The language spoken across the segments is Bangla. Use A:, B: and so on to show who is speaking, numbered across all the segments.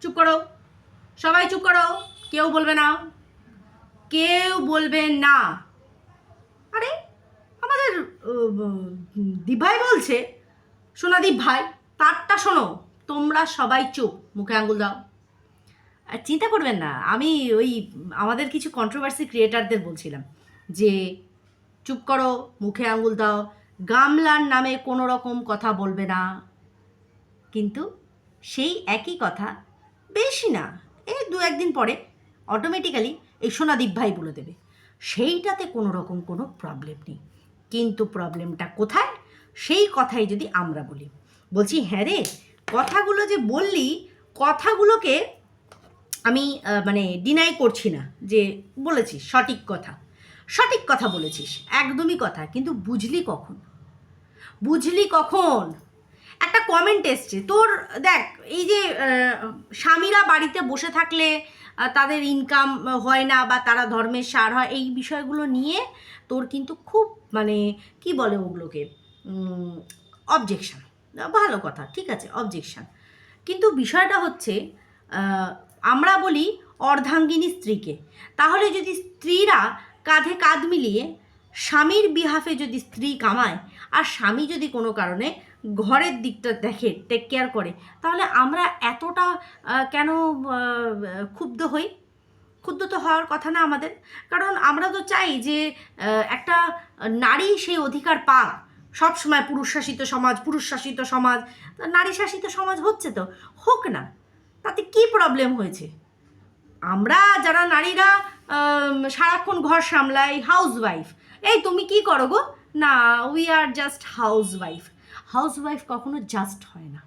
A: চুপ করো। সবাই চুপ করো। কেউ বলবে না। কেউ বলবে না। আরে আমাদের উম, দীপ ভাই বলছে সোনাদীপ ভাই তারটা শোনো তোমরা সবাই চুপ মুখে আঙ্গুল দাও। আর চিন্তা করবেন না আমি ওই আমাদের কিছু কন্ট্রোভার্সি ক্রিয়েটারদের বলছিলাম যে চুপ করো মুখে আঙ্গুল দাও গামলার নামে কোনো রকম কথা বলবে না। কিন্তু সেই একই কথা বেশি না এই দু একদিন পরে অটোমেটিক্যালি এই সোনাদীপ ভাই বলে দেবে। সেইটাতে কোনো রকম কোনো প্রবলেম নেই। কিন্তু প্রবলেমটা কোথায়? সেই কথাই যদি আমরা বলি। বলছি হ্যাঁ রে, কথাগুলো যে বললি, কথাগুলোকে আমি মানে ডিনাই করছি না যে বলেছিস, সঠিক কথা। সঠিক কথা বলেছিস, একদমই কথা, কিন্তু বুঝলি কখন? বুঝলি কখন? একটা কমেন্ট এসছে। তোর, দেখ, এই যে স্বামীরা বাড়িতে বসে থাকলে তাদের ইনকাম হয় না বা তারা ধর্মের সার হয়, এই বিষয়গুলো নিয়ে তোর কিন্তু খুব মানে কি বলে ওগুলোকে? অবজেকশান ভালো কথা, ঠিক আছে অবজেকশন কিন্তু বিষয়টা হচ্ছে আমরা বলি অর্ধাঙ্গিনী স্ত্রীকে। তাহলে যদি স্ত্রীরা কাঁধে কাঁধ মিলিয়ে স্বামীর বিহাফে যদি স্ত্রী কামায়, আর স্বামী যদি কোনো কারণে ঘরের দিকটা দেখে টেক কেয়ার করে, তাহলে আমরা এতটা কেন ক্ষুব্ধ হই? ক্ষুব্ধ তো হওয়ার কথা না আমাদের। কারণ আমরা তো চাই যে একটা নারী সেই অধিকার পাক। সবসময় পুরুষ শাসিত সমাজ পুরুষ শাসিত সমাজ নারী শাসিত সমাজ হচ্ছে তো। হোক না, তাতে কি প্রবলেম হয়েছে? আমরা যারা নারীরা সারাক্ষণ ঘর সামলাই হাউস ওয়াইফ এই, তুমি কি করো গো? না we are just house wife house wife কখনো জাস্ট হয় না।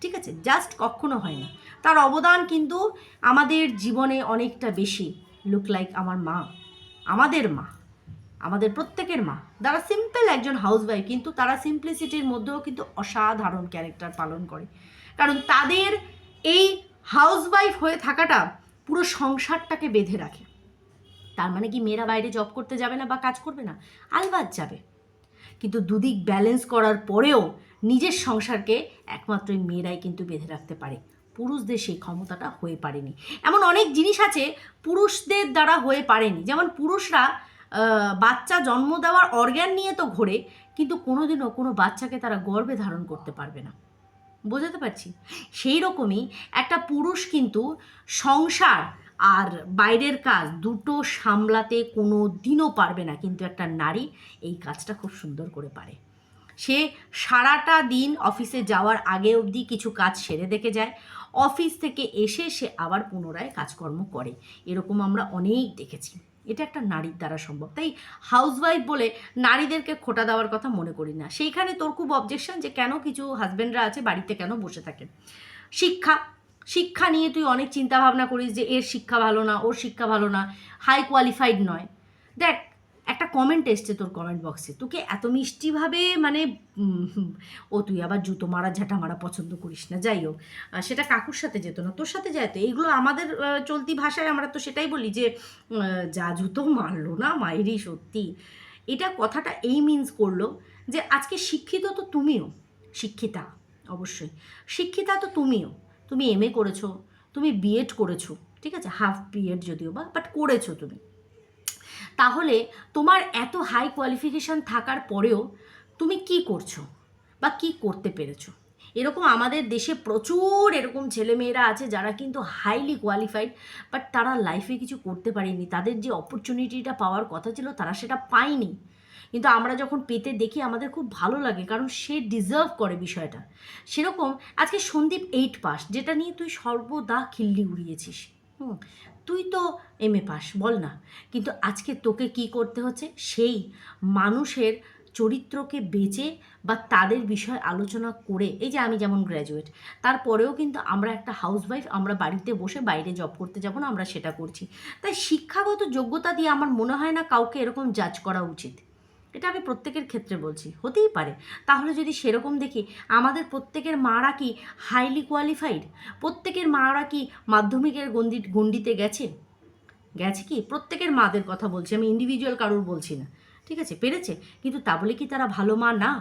A: ঠিক আছে? জাস্ট কখনো হয় না। তার অবদান কিন্তু আমাদের জীবনে অনেকটা বেশি। লুক লাইক আমার মা। আমাদের মা। আমাদের প্রত্যেকের মা। যারা সিম্পল একজন হাউসওয়াইফ কিন্তু তারা সিম্পলিসিটির মধ্যেও কিন্তু অসাধারণ ক্যারেক্টার পালন করে। কারণ তাদের এই হাউসওয়াইফ হয়ে থাকাটা পুরো সংসারটাকে বেঁধে রাখে। তার মানে কি মেয়েরা বাইরে জব করতে যাবে না বা কাজ করবে না? আলবাদ যাবে। কিন্তু দুদিক ব্যালেন্স করার পরেও নিজের সংসারকে একমাত্র মেয়েরাই কিন্তু বেঁধে রাখতে পারে। পুরুষদের সেই ক্ষমতাটা হয়ে পারেনি। এমন অনেক জিনিস আছে পুরুষদের দ্বারা হয়ে পারেনি। যেমন পুরুষরা বাচ্চা জন্ম দেওয়ার অর্গ্যান নিয়ে তো ঘোরে, কিন্তু কোনোদিনও কোনো বাচ্চাকে তারা গর্বে ধারণ করতে পারবে না। বোঝাতে পারছি? সেই রকমই একটা পুরুষ কিন্তু সংসার আর বাইরের কাজ দুটো সামলাতে কোনো দিনও পারবে না, কিন্তু একটা নারী এই কাজটা খুব সুন্দর করে পারে। সে সারাটা দিন অফিসে যাওয়ার আগে অবধি কিছু কাজ সেরে দেখে যায়, অফিস থেকে এসে সে আবার পুনরায় কাজকর্ম করে। এরকম আমরা অনেক দেখেছি। এটা একটা নারীর দ্বারা সম্ভব। তাই হাউসওয়াইফ বলে নারীদেরকে খোটা দেওয়ার কথা মনে করি না। সেইখানে তোর খুব অবজেকশন যে কেন কিছু হাজব্যান্ডরা আছে, বাড়িতে কেন বসে থাকে? শিক্ষা শিক্ষা নিয়ে তুই অনেক চিন্তা ভাবনা করিস যে এর শিক্ষা ভালো না, ওর শিক্ষা ভালো না হাই কোয়ালিফাইড নয়। দেখ, একটা কমেন্ট এসছে তোর কমেন্ট বক্সে তোকে এত মিষ্টিভাবে মানে ও তুই আবার জুতো মারা, ঝাঁটা মারা পছন্দ করিস না, যাই হোক। সেটা কাকুর সাথে যেত না, তোর সাথে যায় তো। এইগুলো আমাদের চলতি ভাষায় আমরা তো সেটাই বলি যে যা জুতো মারলো না মায়েরই সত্যি। এটা কথাটা এই মিন্স করল যে, আজকে শিক্ষিত তো তুমিও, শিক্ষিতা, অবশ্যই। শিক্ষিতা তো তুমিও। তুমি এম এ করেছ, তুমি বিএড করেছ, ঠিক আছে? হাফ বিএড যদিও বা বাট করেছ তুমি। তাহলে তোমার এত হাই কোয়ালিফিকেশান থাকার পরেও তুমি কি করছ বা কি করতে পেরেছ? এরকম আমাদের দেশে প্রচুর এরকম ছেলেমেয়েরা আছে যারা কিন্তু হাইলি কোয়ালিফাইড বাট তারা লাইফে কিছু করতে পারেনি। তাদের যে অপরচুনিটিটা পাওয়ার কথা ছিল, তারা সেটা পায়নি। কিন্তু আমরা যখন পেতে দেখি আমাদের খুব ভালো লাগে, কারণ সে ডিজার্ভ করে বিষয়টা। সেরকম আজকে সন্দীপ এইট পাস, যেটা নিয়ে তুই সর্বদা খিল্লি উড়িয়েছিস। হুম, তুই তো এম এ পাস, বল না। কিন্তু আজকে তোকে কি করতে হচ্ছে? সেই মানুষের চরিত্রকে বেঁচে বা তাদের বিষয়ে আলোচনা করে, এই যে আমি যেমন গ্র্যাজুয়েট তারপরেও কিন্তু আমরা একটা হাউসওয়াইফ আমরা বাড়িতে বসে বাইরে জব করতে যাব না, আমরা সেটা করছি। তাই শিক্ষাগত যোগ্যতা দিয়ে আমার মনে হয় না কাউকে এরকম জাজ করা উচিত। এটা আমি প্রত্যেকের ক্ষেত্রে বলছি, হতেই পারে। তাহলে যদি সেরকম দেখি, আমাদের প্রত্যেকের মারা কি হাইলি কোয়ালিফাইড প্রত্যেকের মারা কি মাধ্যমিকের গন্ডি, গণ্ডিতে গেছে? গেছে কি? প্রত্যেকের মাদের কথা বলছি, আমি ইন্ডিভিজুয়াল কারুর বলছি না। ঠিক আছে, পেরেছে? কিন্তু তা বলে কি তারা ভালো মা? না।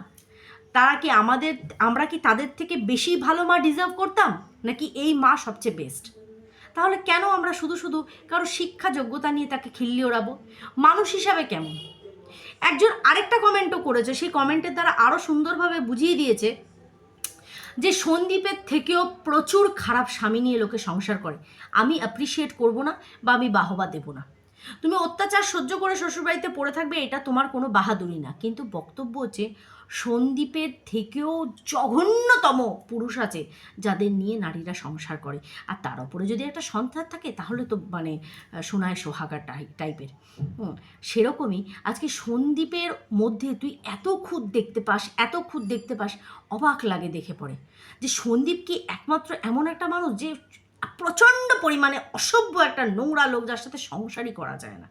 A: তারা কি আমাদের, আমরা কি তাদের থেকে বেশি ভালো মা ডিজার্ভ করতাম? নাকি এই মা সবচেয়ে বেস্ট তাহলে কেন আমরা শুধু শুধু কারও শিক্ষা যোগ্যতা নিয়ে তাকে খিল্লি ওড়াবো? মানুষ হিসাবে কেমন? একজন আরেকটা কমেন্টও করেছে, সেই কমেন্টের দ্বারা আরও সুন্দরভাবে বুঝিয়ে দিয়েছে যে সন্দীপের থেকেও প্রচুর খারাপ স্বামী নিয়ে লোকে সংসার করে। আমি অ্যাপ্রিসিয়েট করব না বা আমি বাহবা দেব না। তুমি অত্যাচার সহ্য করে শ্বশুরবাড়িতে পড়ে থাকবে, এটা তোমার কোনো বাহাদুরি না। কিন্তু বক্তব্য হচ্ছে, সন্দীপের থেকেও জঘন্যতম পুরুষ আছে, যাদের নিয়ে নারীরা সংসার করে। আর তার উপরে যদি একটা সন্তান থাকে, তাহলে তো মানে সোনায় সোহাগা টাই টাইপের। সেরকমই আজকে সন্দীপের মধ্যে তুই এত খুঁত দেখতে পাস, এত খুঁত দেখতে পাস, অবাক লাগে দেখে পড়ে। যে সন্দীপ কি একমাত্র এমন একটা মানুষ যে প্রচণ্ড পরিমাণে অসভ্য একটা নোংরা লোক যার সাথে সংসারই করা যায় না।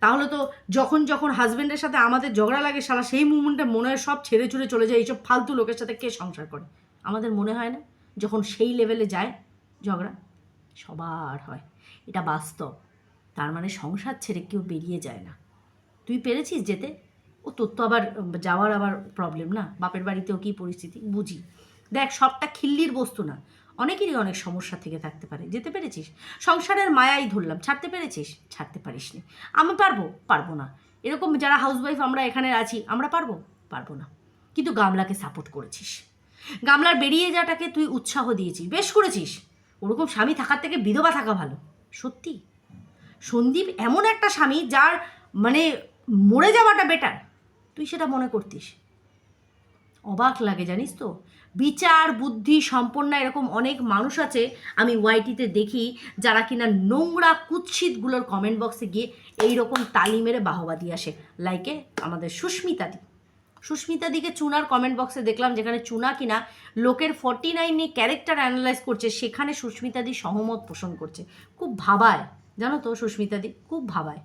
A: তাহলে তো যখন যখন হাজবেন্ডের সাথে আমাদের ঝগড়া লাগে, সারা সেই মুমেন্টে মনে হয় সব ছেড়ে ছুড়ে চলে যায়, এইসব ফালতু লোকের সাথে কে সংসার করে? আমাদের মনে হয় না? যখন সেই লেভেলে যায় ঝগড়া, সবার হয়। এটা বাস্তব। তার মানে সংসার ছেড়ে কেউ বেরিয়ে যায় না। তুই পেরেছিস যেতে? ও তোর তো আবার যাওয়ার আবার প্রবলেম না? বাপের বাড়িতেও কী পরিস্থিতি? বুঝি। দেখ, সবটা খিল্লির বস্তু না। অনেকেরই অনেক সমস্যা থেকে থাকতে পারে। যেতে পেরেছিস? সংসারের মায়াই ধরলাম। ছাড়তে পেরেছিস? ছাড়তে পারিস নি আমি পারব? পারব না। এরকম যারা হাউসওয়াইফ আমরা এখানে আছি, আমরা পারব? পারব না। কিন্তু গামলাকে সাপোর্ট করেছিস। গামলার বেরিয়ে যাওয়াটাকে তুই উৎসাহ দিয়েছিস। বেশ করেছিস। ওরকম স্বামী থাকার থেকে বিধবা থাকা ভালো। সত্যি। সন্দীপ এমন একটা স্বামী যার মানে মরে যাওয়াটা বেটার তুই সেটা মনে করতিস। অবাক লাগে জানিস তো? বিচার, বুদ্ধি, সম্পন্ন এরকম অনেক মানুষ আছে, আমি ওয়াইটিতে দেখি, যারা কিনা নোংরা কুৎসিতগুলোর কমেন্ট বক্সে গিয়ে এই রকম তালি মেরে বাহবা দিয়ে আসে। লাইকে আমাদের সুস্মিতা দি। সুস্মিতা দিকে চুনার কমেন্ট বক্সে দেখলাম, যেখানে চুনা কিনা লোকের ফর্টি নাইন ক্যারেক্টার অ্যানালাইজ করছে, সেখানে সুস্মিতা দি সহমত পোষণ করছে। খুব ভাবায়, জানো তো সুস্মিতা দি? খুব ভাবায়।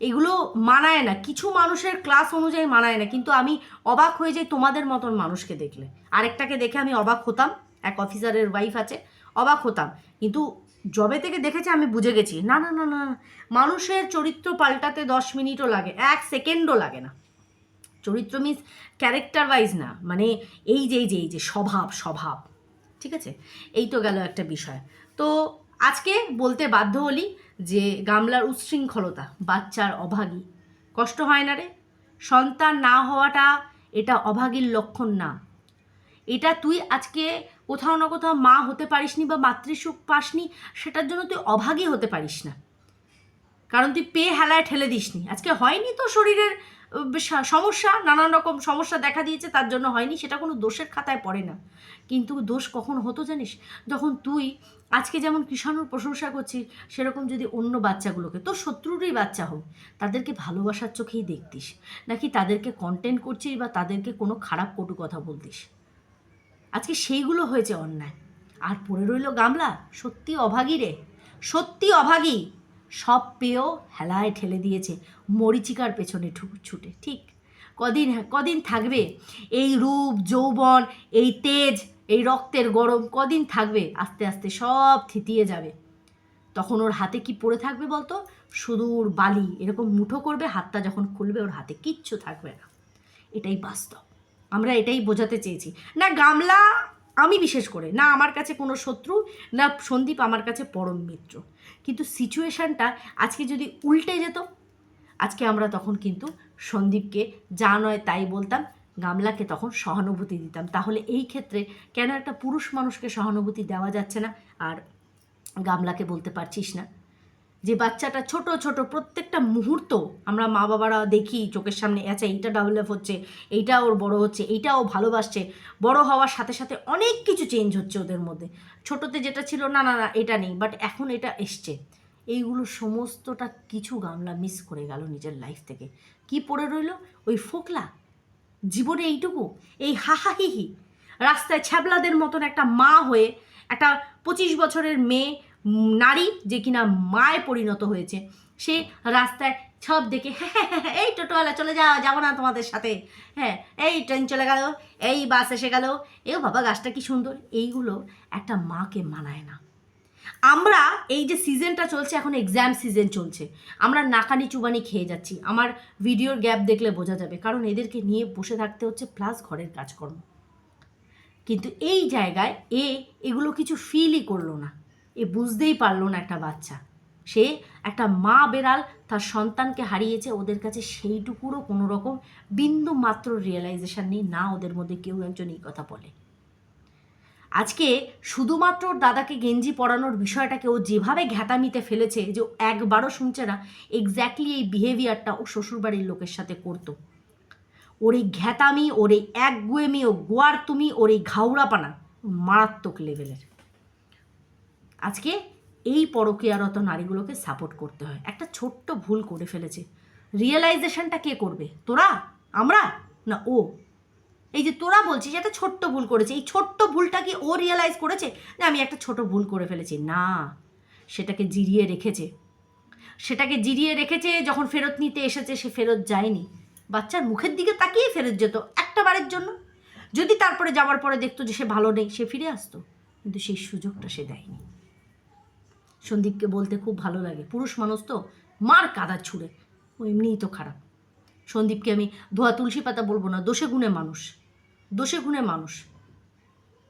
A: এগুলো মানায় না। কিছু মানুষের ক্লাস অনুযায়ী মানায় না। কিন্তু আমি অবাক হয়ে যাই তোমাদের মতন মানুষকে দেখলে। আরেকটাকে দেখে আমি অবাক হতাম। এক অফিসারের ওয়াইফ আছে। অবাক হতাম। কিন্তু জবে থেকে দেখেছি আমি বুঝে গেছি। না না না না মানুষের চরিত্র পাল্টাতে দশ মিনিটও লাগে। এক সেকেন্ডও লাগে না। চরিত্র মিন্স ক্যারেক্টার ওয়াইজ না। মানে এই যে এই যে এই যে, স্বভাব স্বভাব। ঠিক আছে? এই তো গেল একটা বিষয়। তো আজকে বলতে বাধ্য হলি যে গামলার উচ্ছৃঙ্খলতা, বাচ্চার অভাগী। কষ্ট হয় না রে? সন্তান না হওয়াটা এটা অভাগীর লক্ষণ না। এটা তুই আজকে কোথাও না কোথাও মা হতে পারিসনি বা মাতৃসুখ পাসনি, সেটার জন্য তুই অভাগী হতে পারিস না। কারণ তুই পেয়ে হেলায় ঠেলে দিসনি। আজকে হয়নি তো শরীরের সমস্যা, নানান রকম সমস্যা দেখা দিয়েছে, তার জন্য হয়নি, সেটা কোনো দোষের খাতায় পড়ে না। কিন্তু দোষ কখন হতো জানিস? যখন তুই আজকে যেমন কৃষাণুর প্রশংসা করছিস সেরকম যদি অন্য বাচ্চাগুলোকে, তোর শত্রুরই বাচ্চা হোক, তাদেরকে ভালোবাসার চোখেই দেখতিস। নাকি তাদেরকে কন্টেন্ট করছিস বা তাদেরকে কোনো খারাপ কটু কথা বলতিস? আজকে সেইগুলো হয়েছে অন্যায়। আর পড়ে রইল গামলা, সত্যি অভাগী রে। সত্যি অভাগী। সব পেয়েও হেলায় ঠেলে দিয়েছে মরিচিকার পেছনে ঠু- ছুটে, ঠিক? কদিন কদিন থাকবে এই রূপ, যৌবন, এই তেজ এই রক্তের গরম কদিন থাকবে? আস্তে আস্তে সব থিতিয়ে যাবে। তখন ওর হাতে কি পড়ে থাকবে বলতো? সুদূর বালি। এরকম মুঠো করবে, হাতটা যখন খুলবে, ওর হাতে কিচ্ছু থাকবে না। এটাই বাস্তব। আমরা এটাই বোঝাতে চেয়েছি। না, গামলা আমি বিশেষ করে, না আমার কাছে কোনো শত্রু, না সন্দীপ আমার কাছে পরম মিত্র। কিন্তু সিচুয়েশানটা আজকে যদি উল্টে যেত, আজকে আমরা তখন কিন্তু সন্দীপকে যা নয় তাই বলতাম গামলাকে তখন সহানুভূতি দিতাম। তাহলে এই ক্ষেত্রে কেন একটা পুরুষ মানুষকে সহানুভূতি দেওয়া যাচ্ছে না? আর গামলাকে বলতে পারছিস না? যে বাচ্চাটা ছোট ছোট প্রত্যেকটা মুহূর্ত আমরা মা বাবারা দেখি, চোখের সামনে আচ্ছা এইটা ডেভেলপ হচ্ছে, এইটা ওর বড় হচ্ছে, এইটা ও ভালোবাসছে। বড় হওয়ার সাথে সাথে অনেক কিছু চেঞ্জ হচ্ছে ওদের মধ্যে। ছোটোতে যেটা ছিল, না না না, এটা নেই। বাট এখন এটা এসছে। এইগুলো সমস্তটা কিছু গামলা মিস করে গেল নিজের লাইফ থেকে। কি পড়ে রইল? ওই ফোকলা। জীবনে এইটুকু? এই হাহাহিহি রাস্তায় ছ্যাবলাদের মতন একটা মা হয়ে একটা পঁচিশ বছরের মেয়ে নারী যে কিনা মায় পরিণত হয়েছে সে রাস্তায় সব দেখে হ্যাঁ হ্যাঁ, হ্যাঁ, এই টোটোওয়ালা চলে যাও যাব না তোমাদের সাথে। হ্যাঁ এই ট্রেন চলে গেল এই বাস এসে গেল। এ বাবা গাছটা কি সুন্দর। এইগুলো একটা মাকে মানায় না। আমরা এই যে সিজনটা চলছে, এখন এক্সাম সিজন চলছে। আমরা নাকানি চুবানি খেয়ে যাচ্ছি। আমার ভিডিওর গ্যাপ দেখলে বোঝা যাবে। কারণ এদেরকে নিয়ে বসে থাকতে হচ্ছে প্লাস ঘরের কাজকর্ম। কিন্তু এই জায়গায় এ এগুলো কিছু ফিলই করল না। এ বুঝতেই পারল না একটা বাচ্চা। সে একটা মা বেড়াল, তার সন্তানকে হারিয়েছে, ওদের কাছে সেইটুকুরও কোনো রকম বিন্দু মাত্র রিয়েলাইজেশন নেই। না ওদের মধ্যে কেউ একজন এই কথা বলে। আজকে শুধুমাত্র দাদাকে গেঞ্জি পরানোর বিষয়টাকে ও যেভাবে ঘ্যাটামিতে ফেলেছে যে একবারও শুনছে না এক্স্যাক্টলি এই বিহেভিয়ারটা ও শ্বশুরবাড়ির লোকের সাথে করতো। ওর এই ঘ্যাতামি ওর এই একগুয়েমি, ও গোয়ার তুমি ওর এই ঘাউড়াপানা মারাত্মক লেভেলের আজকে এই পরকীয়ারত নারীগুলোকে সাপোর্ট করতে হয়। একটা ছোট্ট ভুল করে ফেলেছে। রিয়েলাইজেশনটা কে করবে? তোরা? আমরা? না ও? এই যে তোরা বলছিস, একটা ছোট্ট ভুল করেছে, এই ছোট্ট ভুলটা কি ও রিয়েলাইজ করেছে? যে আমি একটা ছোট ভুল করে ফেলেছি। না, সেটাকে জিরিয়ে রেখেছে। সেটাকে জিরিয়ে রেখেছে, যখন ফেরত নিতে এসেছে, সে ফেরত যায়নি। বাচ্চার মুখের দিকে তাকিয়ে ফেরত যেত একটা বারের জন্য। যদি তারপরে যাওয়ার পরে দেখতো যে সে ভালো নেই, সে ফিরে আসতো। কিন্তু সেই সুযোগটা সে দেয়নি। সন্দীপকে বলতে খুব ভালো লাগে, পুরুষ মানুষ তো, মার কাদা ছুঁড়ে। ও এমনিই তো খারাপ। সন্দীপকে আমি ধোয়া তুলসী পাতা বলব না দোষে গুণে মানুষ। দোষে গুণে মানুষ।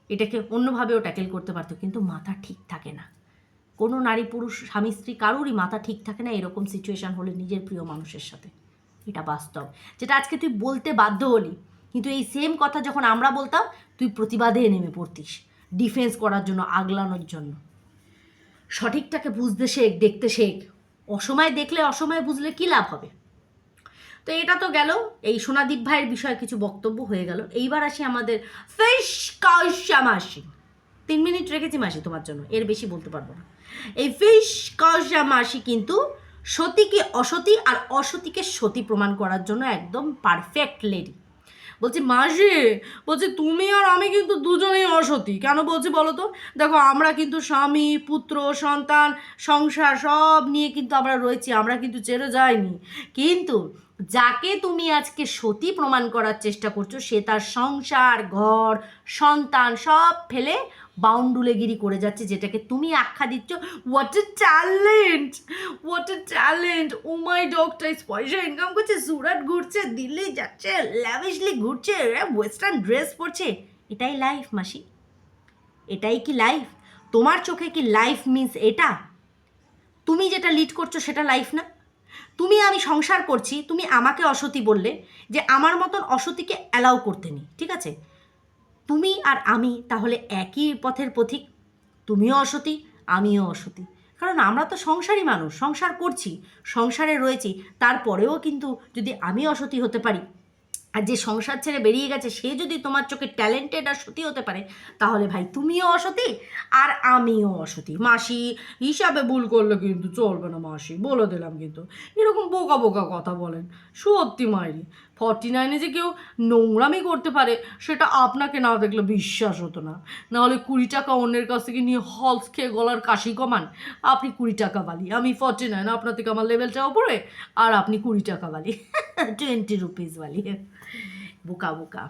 A: এটাকে অন্যভাবেও ট্যাকেল করতে পারতো, কিন্তু মাথা ঠিক থাকে না। কোনো নারী পুরুষ, স্বামী, স্ত্রী কারোরই মাথা ঠিক থাকে না এরকম সিচুয়েশান হলে নিজের প্রিয় মানুষের সাথে। এটা বাস্তব। যেটা আজকে তুই বলতে বাধ্য হলি, কিন্তু এই সেম কথা যখন আমরা বলতাম, তুই প্রতিবাদে নেমে পড়তিস ডিফেন্স করার জন্য, আগলানোর জন্য। সঠিকটাকে বুঝতে শেখ, দেখতে শেখ। অসময় দেখলে অসময় বুঝলে কী লাভ হবে? তো এটা তো গেল। এই সোনাদীপ ভাইয়ের বিষয়ে কিছু বক্তব্য হয়ে গেল। এইবার আসি আমাদের ফিশ কাউশা মাসি। তিন মিনিট রেখেছি মাসি তোমার জন্য, এর বেশি বলতে পারব না। এই ফিশ কাউসা মাসি কিন্তু সতীকে অসতী আর অসতীকে সতী প্রমাণ করার জন্য একদম পারফেক্ট লেডি বলছি, মাসি, বলছি, তুমি আর আমি কিন্তু দুজনেই অসতী। কেন বলছি বলো তো? দেখো, আমরা কিন্তু স্বামী, পুত্র, সন্তান, সংসার সব নিয়ে কিন্তু আমরা রয়েছি, আমরা কিন্তু চেরো যাইনি। কিন্তু যাকে তুমি আজকে সতী প্রমাণ করার চেষ্টা করছ, সে তার সংসার, ঘর, সন্তান সব ফেলে বাউন্ডুলেগিরি করে যাচ্ছে, যেটাকে তুমি আখ্যা দিচ্ছ what a talent what a talent oh my ডগটাইস পয়সা ইনকাম করছে, সুরাট ঘুরছে, দিল্লি যাচ্ছে ল্যাভিশলি ঘুরছে ওয়েস্টার্ন ড্রেস পরছে। এটাই লাইফ মাসি। এটাই কি লাইফ তোমার চোখে কি লাইফ মিন্স এটা? তুমি যেটা লিড করছ সেটা লাইফ না? তুমি আমি সংসার করছি, তুমি আমাকে অসতী বললে যে আমার মতন অসতীকে অ্যালাউ করতে নি ঠিক আছে? তুমি আর আমি তাহলে একই পথের পথিক? তুমিও অসতী, আমিও অসতী। কারণ আমরা তো সংসারী মানুষ, সংসার করছি, সংসারে রয়েছি, তারপরেও কিন্তু যদি আমি অসতী হতে পারি, আর যে সংসার ছেড়ে বেরিয়ে গেছে, সে যদি তোমার চোখে ট্যালেন্টেড আর সতী হতে পারে, তাহলে ভাই তুমিও অসতী আর আমিও অসতী। মাসি হিসাবে ভুল করলে কিন্তু চলবে না মাসি, বলে দিলাম কিন্তু। এরকম বোকা বোকা কথা বলেন। সত্যি মাইরি। ফর্টি নাইনে যে কেউ নোংরামি করতে পারে, সেটা আপনাকে না দেখলে বিশ্বাস হতো না। নাহলে কুড়ি টাকা অন্যের কাছ থেকে নিয়ে হলস খেয়ে গলার কাশি কমান, আপনি কুড়ি টাকা বালি। আমি ফর্টি নাইন, আপনার থেকে আমার লেভেলটা ওপরে আর আপনি কুড়ি টাকা বালি। টোয়েন্টি রুপিস বালি। বোকা বোকা।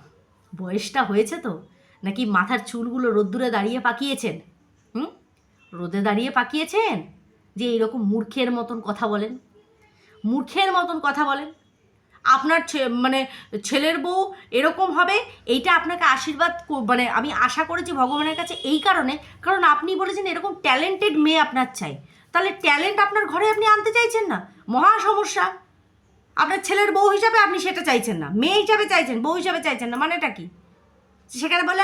A: বয়সটা হয়েছে তো? নাকি মাথার চুলগুলো রোদ্দুরে দাঁড়িয়ে পাকিয়েছেন? হুম? রোদে দাঁড়িয়ে পাকিয়েছেন? যে এইরকম মূর্খের মতন কথা বলেন। মূর্খের মতন কথা বলেন। আপনার মানে ছেলের বউ এরকম হবে, এইটা আপনাকে আশীর্বাদ মানে আমি আশা করেছি ভগবানের কাছে এই কারণে, কারণ আপনি বলেছেন এরকম ট্যালেন্টেড মেয়ে আপনার চাই। তাহলে ট্যালেন্ট আপনার ঘরে আপনি আনতে চাইছেন না? মহা সমস্যা। আপনার ছেলের বউ হিসাবে আপনি সেটা চাইছেন না। মেয়ে হিসাবে চাইছেন, বউ হিসাবে চাইছেন না, মানেটা কি? সেখানে বলে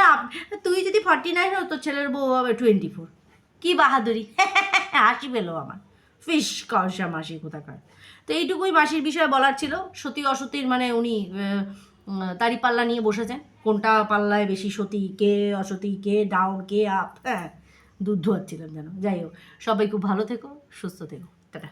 A: তুই যদি ফর্টি নাইন হতো তোর ছেলের বউ হবে টোয়েন্টি ফোর কী বাহাদুরি? হাসি পেল আমার। ফিস কষা মাসি কোথাকার। তো এইটুকুই মাসির বিষয়ে বলার ছিল। সতী অসতীর মানে উনি তারি পাল্লা নিয়ে বসেছেন। কোনটা পাল্লায় বেশি সতী, কে অসতী, কে ডাউন কে আপ? হ্যাঁ দুধ ধোয়াচ্ছিলাম যেন। যাই হোক, সবাই খুব ভালো থেকো, সুস্থ থেকো। টাটা।